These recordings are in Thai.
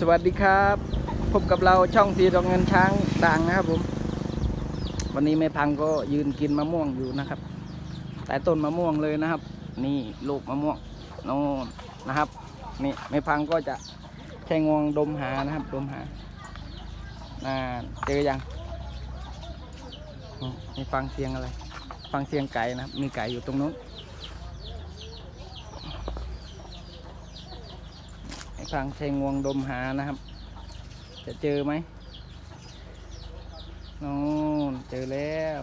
สวัสดีครับพบกับเราช่องสีดอกเงินช้างด่างนะครับผม วันนี้แม่พังก็ยืนกินมะม่วงอยู่นะครับ แต่ต้นมะม่วงเลยนะครับ นี่ลูกมะม่วงโน่นนะครับนี่แม่พังก็จะใช้งวงดมหานะครับดมหาน่าเจอยังนี่ไม่ฟังเสียงอะไร ฟังเสียงไก่นะครับ มีไก่อยู่ตรงนู้น ให้ฟังใช้งวงดมหานะครับ จะเจอไหมนู่นเจอแล้ว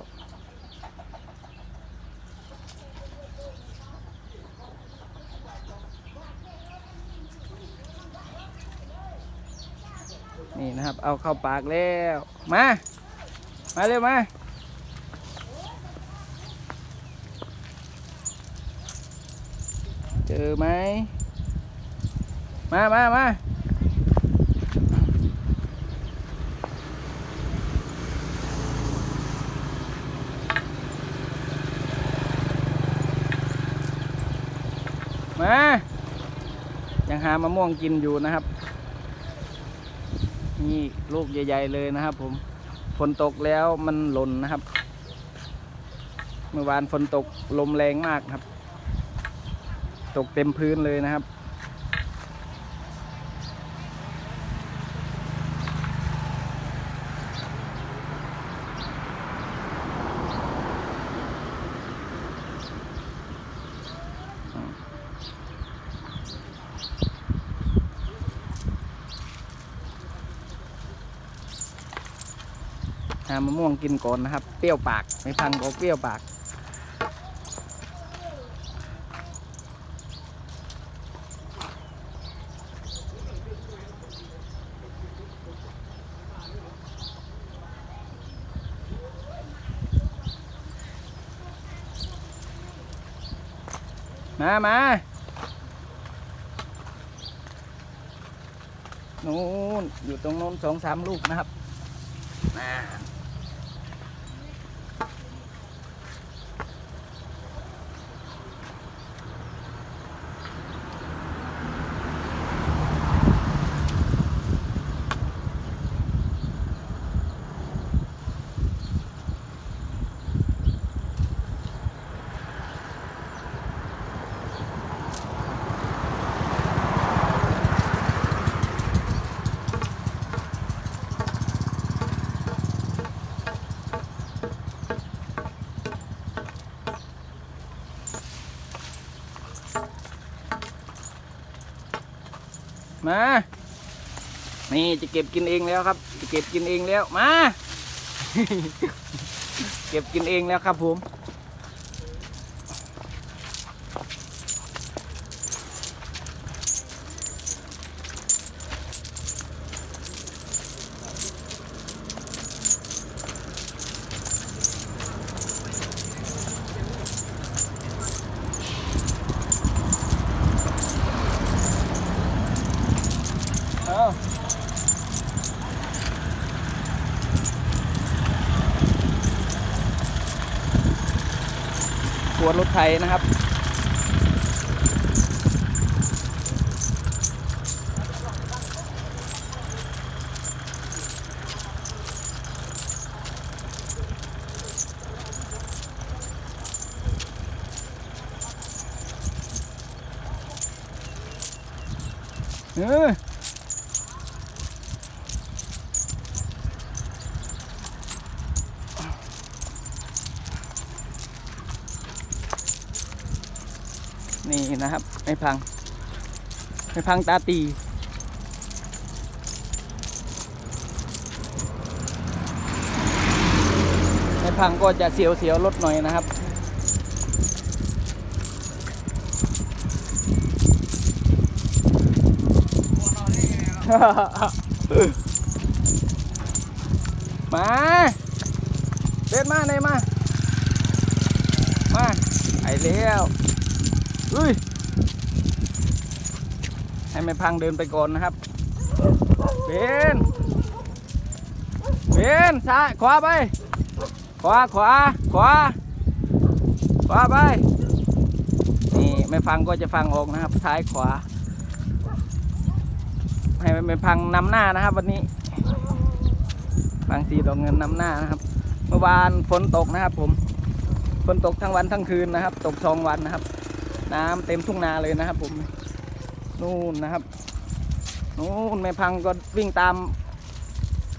นี่นะครับ เอาเข้าปากแล้ว มา มาเร็วมาเจอไหม มามามามายังหามะม่วงกินอยู่นะครับ นี่ลูกใหญ่ ๆ เลยนะครับ ผมฝนตกแล้วมันหล่นนะครับ เมื่อวานฝนตกลมแรงมากครับ ตกเต็มพื้นเลยนะครับามะม่วงกินก่อนนะครับ เปรี้ยวปากไม่พังก็เปรี้ยวปาก มามานู่นอยู่ตรงโน้นสองสามลูกนะครับ มา นี่จะเก็บกินเองแล้วครับ จะเก็บกินเองแล้ว มา เก็บกินเองแล้วครับผม เอา ตัวรถไถนะครับ เออ นี่นะครับ ไม่พัง ไม่พังตาตีไม่พังก็จะเสียวเสียวๆรถหน่อยนะครับมาเดินมาไหนมา มา ไปแล้วอุ้ย ให้ไม่พังเดินไปก่อนนะครับเบนเบนซ้ายขวาไป ขวาขวาขวาขวาไป นี่ไม่ฟังก็จะฟังออกนะครับ ซ้ายขวา ให้มันเป็นพังนำหน้านะครับ วันนี้พังสีดอกเงินนำหน้านะครับ เมื่อวานฝนตกนะครับ ผมฝนตกทั้งวันทั้งคืนนะครับ ตกสองวันนะครับ น้ำเต็มทุ่งนาเลยนะครับผม นู่นนะครับนู่นแม่พังก็วิ่งตาม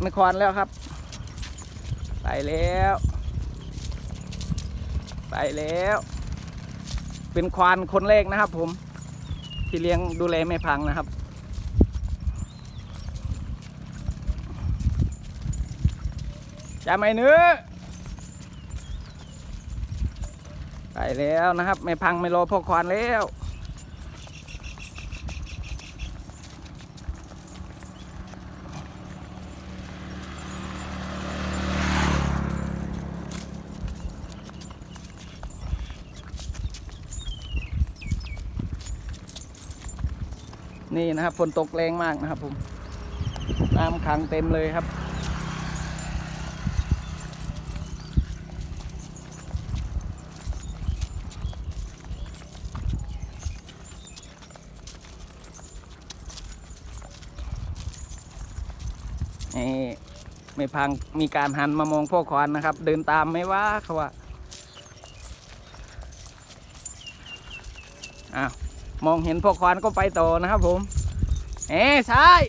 ไม่ควานแล้วครับ ไปแล้ว ไปแล้ว เป็นควานคนแรกนะครับ ผมที่เลี้ยงดูแลแม่พังนะครับจะไม่เนื้อไปแล้วนะครับ ไม่พังไม่รอพ่อควานแล้ว นี่นะครับฝนตกแรงมากนะครับผมน้ำขังเต็มเลยครับ นี่ไม่พังมีการหันมามองพ่อควานนะครับ เดินตามไม่ว่าเขาว่าอ้าว มองเห็นพ่อควานก็ไปต่อนะครับผมเอ้ชาย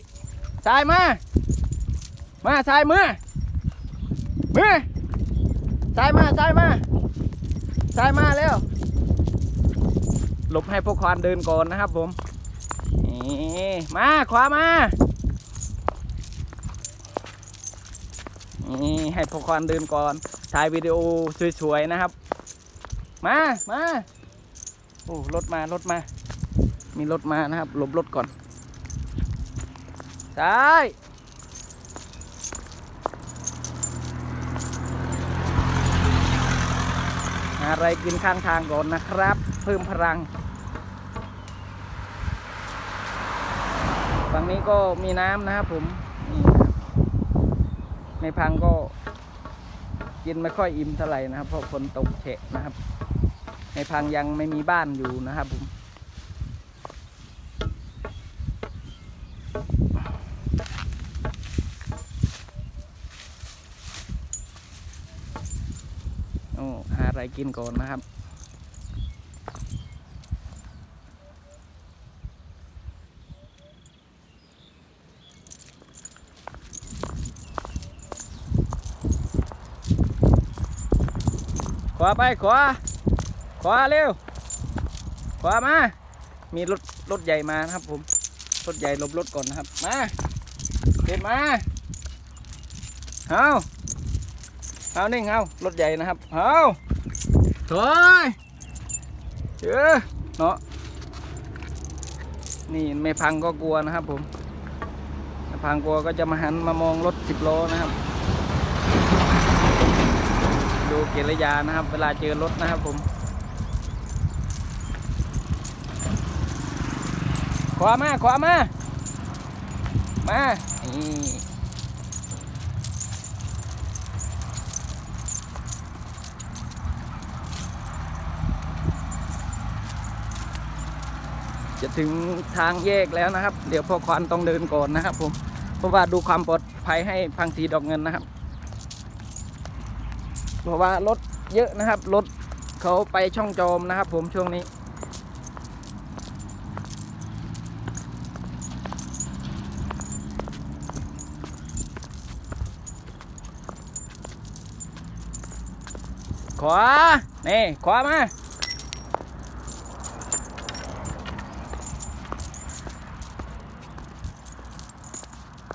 ชายมา มาชายมือมือชายมาชายมาชายมาแล้วหลบให้พวกควานเดินก่อนนะครับผมมาขวามานี่ให้พวกควานเดินก่อน ถ่ายวิดีโอสวยๆนะครับ มา มา โอ้ รถมา รถมา มีรถมานะครับหลบรถก่อนใช่หาอะไรกินข้างทางก่อนนะครับ เพิ่มพลังฝั่งนี้ก็มีน้ำนะครับผมนี่ครับในพังก็กินไม่ค่อยอิ่มเท่าไหร่นะครับ เพราะฝนตกเฉะนะครับ ในพังยังไม่มีบ้านอยู่นะครับผม โอ้หาอะไร กินก่อนนะครับ ขวาไป ขวา ขวาเร็ว ขวามา มีรถรถใหญ่มานะครับผม รถใหญ่ลบรถก่อนนะครับ มาเด็ดมาเอาเอานิ่งเอารถใหญ่นะครับเอา ถอยเออเนาะนี่ไม่พังก็กลัวนะครับผมพังกลัวก็จะมาหันมามองรถสิบล้อนะครับ ดูเกิริยานะครับ เวลาเจอรถนะครับผมขวามาขวามา มานี่ จะถึงทางแยกแล้วนะครับ เดี๋ยวพ่อควานต้องเดินก่อนนะครับ ผมเพราะว่าดูความปลอดภัยให้พังสีดอกเงินนะครับเพราะว่ารถเยอะนะครับรถเขาไปช่องโจมนะครับ ผมช่วงนี้ขวานี่ขวามา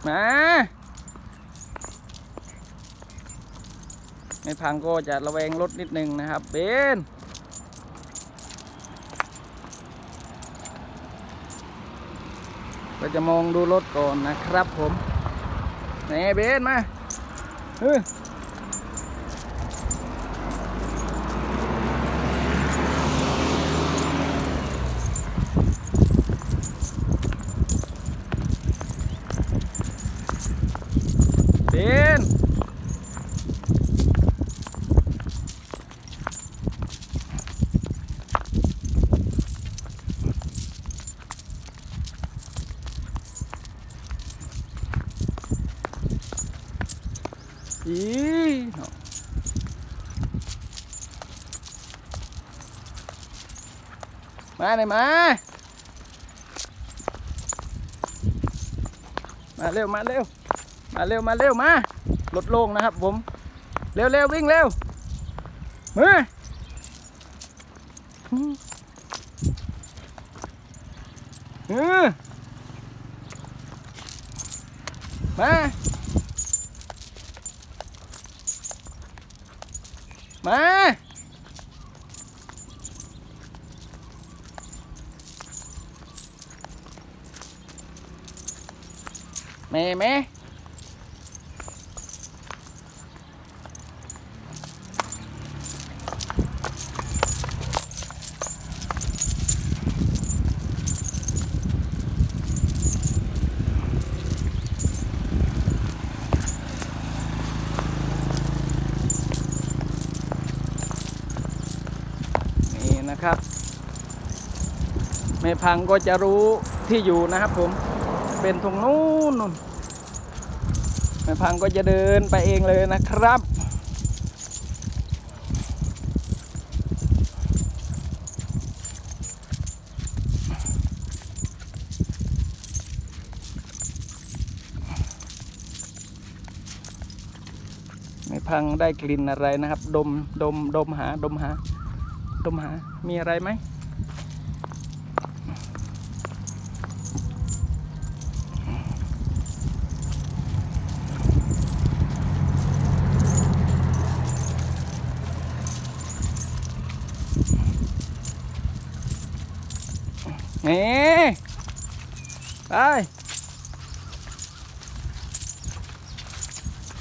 มาไม่พังก็จะระแวงรถนิดนึงนะครับเบนก็จะมองดูรถก่อนนะครับผม นี่เบนมาเฮ้ยเบน ม อีเนาะ มาเลยมามาเร็วมาเร็วมาเร็วมาเร็วมาลดโลงนะครับผมเร็วเร็ววิ่งเร็วมาเออมามา แม่แม่นี่นะครับแม่พังก็จะรู้ที่อยู่นะครับผม เป็นตรงนู้นนู่นแม่พังก็จะเดินไปเองเลยนะครับแม่พังได้กลิ่นอะไรนะครับ ดมดมดมหาดมหา ดมหา มีอะไรไหม นี่ ไป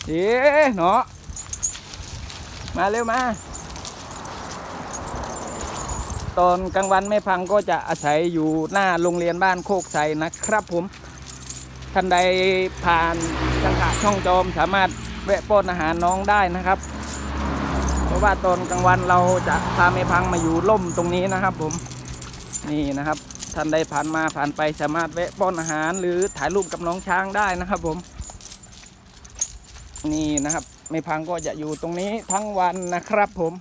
เอ๊ะเนาะมาเร็วมา ตอนกลางวันแม่พังก็จะอาศัยอยู่หน้าโรงเรียนบ้านโคกใสนะครับผม ท่านใดผ่านจังหวะช่องโจมสามารถแวะป้อนอาหารน้องได้นะครับ เพราะว่าตอนกลางวันเราจะพาแม่พังมาอยู่ร่มตรงนี้นะครับผม นี่นะครับ ท่านใดผ่านมาผ่านไปสามารถแวะป้อนอาหาร หรือถ่ายรูปกับน้องช้างได้นะครับผม นี่นะครับแม่พังก็จะอยู่ตรงนี้ทั้งวันนะครับผม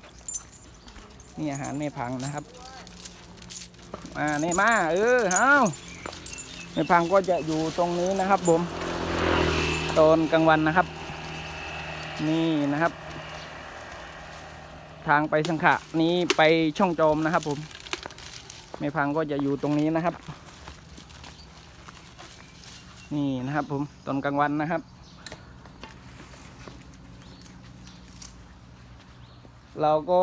นี่อาหารแม่พังนะครับมานี่มาเออเอาแม่พังก็จะอยู่ตรงนี้นะครับผมตอนกลางวันนะครับ นี่นะครับ ทางไปสังขะนี้ไปช่องโจมนะครับผม แม่พังก็จะอยู่ตรงนี้นะครับ นี่นะครับผมตอนกลางวันนะครับ เราก็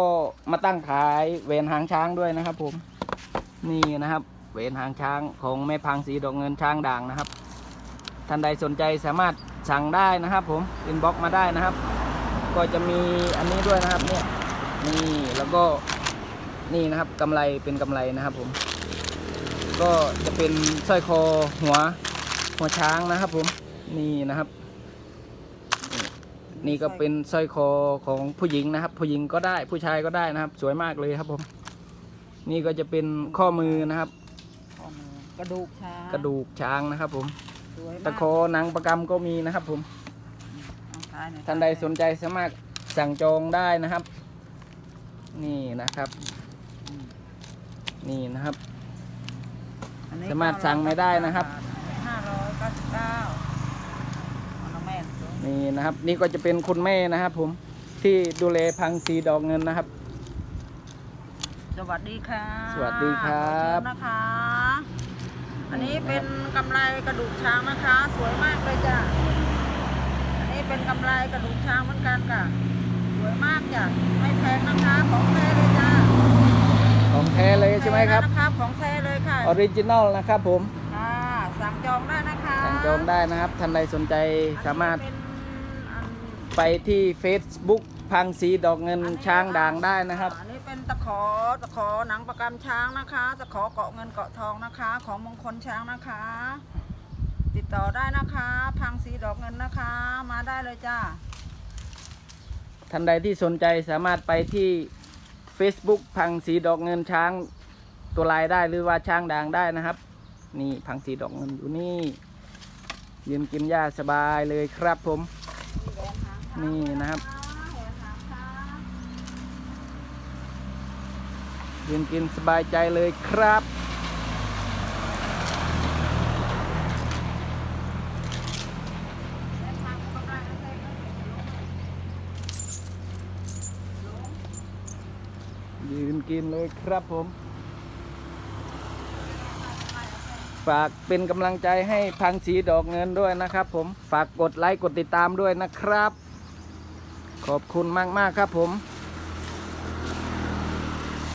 มาตั้งขายเวนหางช้างด้วยนะครับ ผม นี่นะครับ เวนหางช้างของแม่พังสีดอกเงินช้างด่างนะครับ ท่านใดสนใจสามารถสั่งได้นะครับ ผมอินบ็อกมาได้นะครับ ก็จะมีอันนี้ด้วยนะครับเนี่ยนี่แล้วก็ นี่นะครับกำไรเป็นกำไรนะครับผม ก็จะเป็นสร้อยคอหัวหัวช้างนะครับผมนี่นะครับ นี่ก็เป็นสร้อยคอของผู้หญิงนะครับ ผู้หญิงก็ได้ผู้ชายก็ได้นะครับ สวยมากเลยครับผม นี่ก็จะเป็นข้อมือนะครับข้อมือกระดูกช้างกระดูกช้างนะครับผมสวยมากตะโคหนังประกำก็มีนะครับผมเอาท้ายหอยท่านใดสนใจสามารถสั่งจองได้นะครับ นี่นะครับอืม นี่นะครับ อันนี้สามารถสั่งไม่ได้นะครับ ห้าร้อยเก้าสิบเก้าเอาน้องแม่สวยนี่นะครับ นี่ก็จะเป็นคุณแม่นะครับ ผมที่ดูแลพังสีดอกเงินนะครับ สวัสดีค่ะสวัสดีครับ ขอเชิญนะคะ อันนี้เป็นกำไรกระดูกช้างนะคะ สวยมากเลยจ้ะ อันนี้เป็นกำไรกระดูกช้างเหมือนกันค่ะ สวยมากจ้ะ ไม่แพงนะคะ ของแท้เลยจ้ะ ของแท้เลยใช่ไหมครับแท้นะครับ ของแท้เลยค่ะออริจินอลนะครับผมค่ะสั่งจองได้นะคะสั่งจองได้นะครับท่านใดสนใจสามารถอันนี้เป็นอันไปที่ Facebook พังสีดอกเงินช้างด่างได้นะครับอันนี้เป็นตะขอตะขอหนังประกำช้างนะคะตะขอเกาะเงินเกาะทองนะคะ ของมงคลช้างนะคะ ติดต่อได้นะคะ พังสีดอกเงินนะคะ มาได้เลยจ้าท่านใดที่สนใจสามารถไปที่ Facebook พังสีดอกเงินช้างตัวลายได้หรือว่าช้างด่างได้นะครับ นี่พังสีดอกเงินอยู่นี่ ยืนกินหญ้าสบายเลยครับผม นี่นะครับยืนกินสบายใจเลยครับ ยืน กินเลยครับผม ฝากเป็นกำลังใจให้พังสีดอกเงินด้วยนะครับ ผมฝากกดไลค์กดติดตามด้วยนะครับ ขอบคุณมากๆครับผม